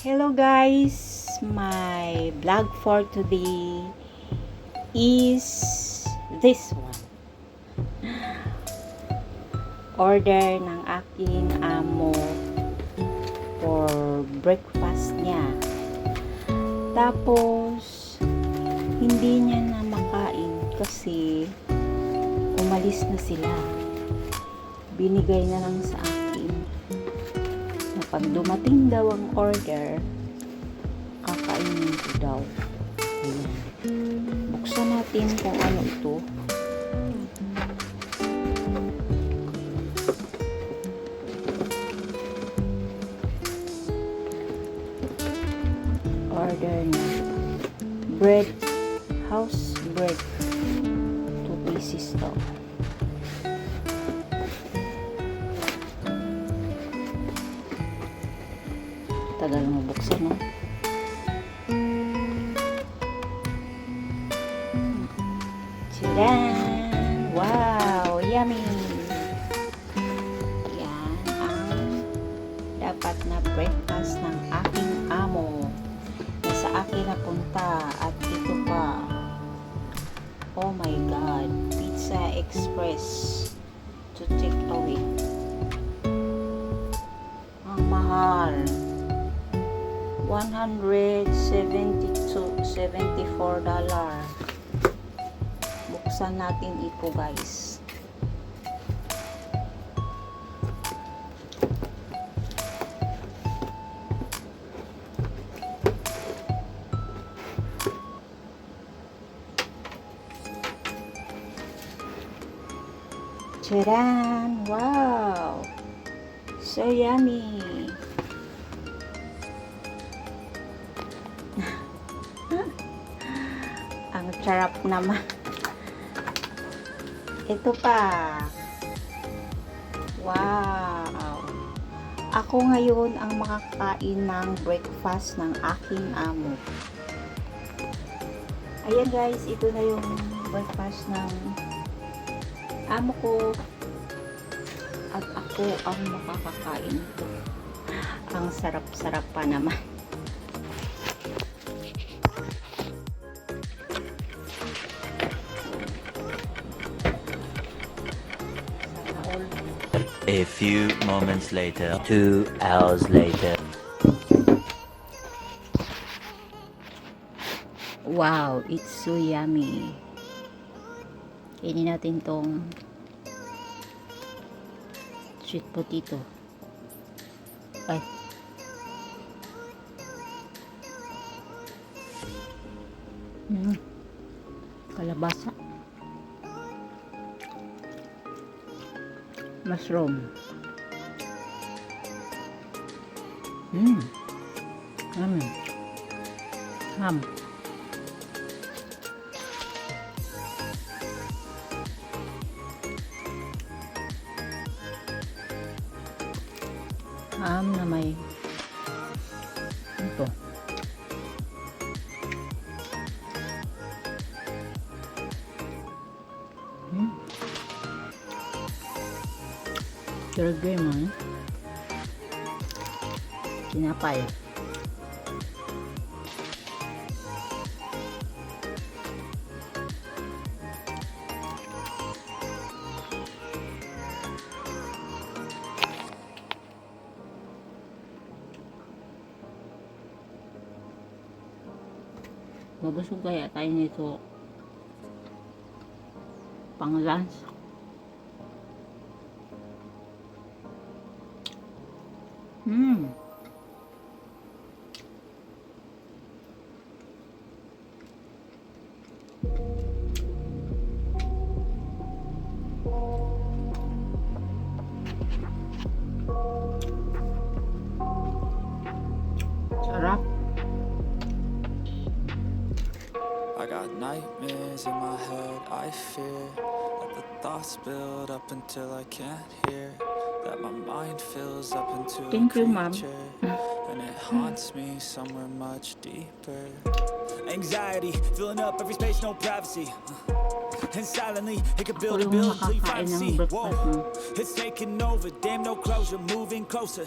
Hello guys, my vlog for today is this one. Order ng aking amo for breakfast niya. Tapos, hindi niya na makain kasi umalis na sila. Binigay na lang sa akin pag dumating daw ang order, kakainin ko daw. Ayan. Buksan natin kung ano ito. Order na. Bread. House bread. Two pieces daw. Tagal mo buksan, no? Tadaan! Wow! Yummy! Yan ang dapat na breakfast ng aking amo na sa akin napunta at ito pa oh my god Pizza Express to take away ang mahal 172 74 dollar buksan natin ito guys Charan! Wow! So yummy! Ang sarap naman. Ito pa. Wow! Ako ngayon ang makakain ng breakfast ng aking amo. Ayan guys, ito na yung breakfast ng amo ko. At ako ang makakakain ito. Ang sarap-sarap pa naman. A few moments later, two hours later. Wow, it's so yummy. Kainin natin tong sweet potato. Ay. Mm. Kalabasa. Mushroom. Mm. Yummy. Ham. Ham na may ito. Turgay mo eh. Tinapay. Mabusog kaya tayo nito pang lunch. Mm. I got nightmares in my head, I fear That the thoughts build up until I can't hear That my mind fills up into Thank a you, Mom. And it haunts me somewhere much deeper Anxiety, filling up every space, no privacy. And silently, it could build and yung build till you finally see. Whoa, it's taking over, damn no closure, moving closer.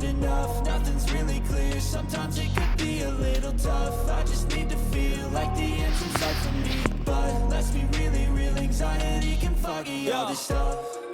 good enough. Nothing's really clear, sometimes it could be a little tough. I just need to feel like the end's in for me. But let's be really real, anxiety can foggy all this stuff.